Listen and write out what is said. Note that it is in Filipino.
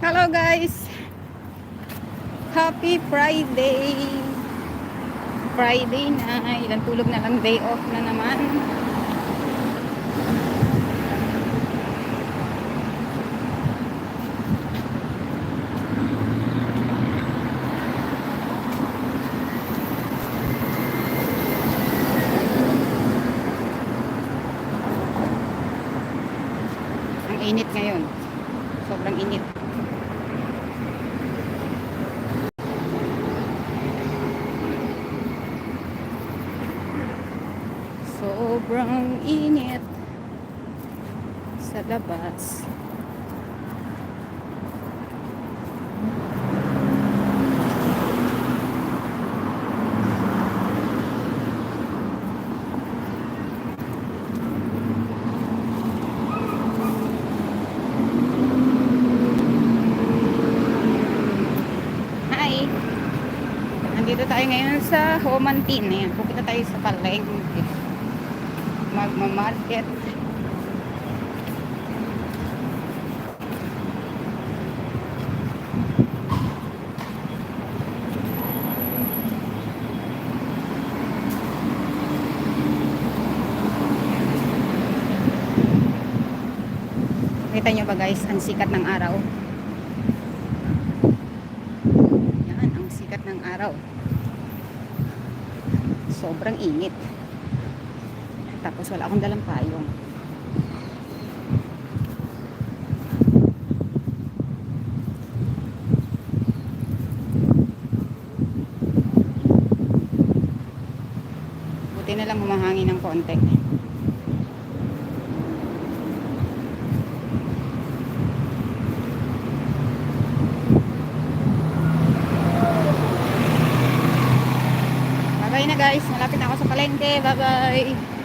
Hello guys! Happy Friday! Friday na, ilang tulog na lang day off na naman. Ang init ngayon. Sobrang init. Sobrang init sa labas. Hi! Nandito tayo ngayon sa Homantin. Ayan, tayo sa palengke. Magma-market. Kita nyo ba guys, ang sikat ng araw. Yan, ang sikat ng araw. Sobrang init. Tapos wala akong dalang payong. Buti na lang humahangin ng konti. Guys. Malapit na ako sa palengke. Bye-bye.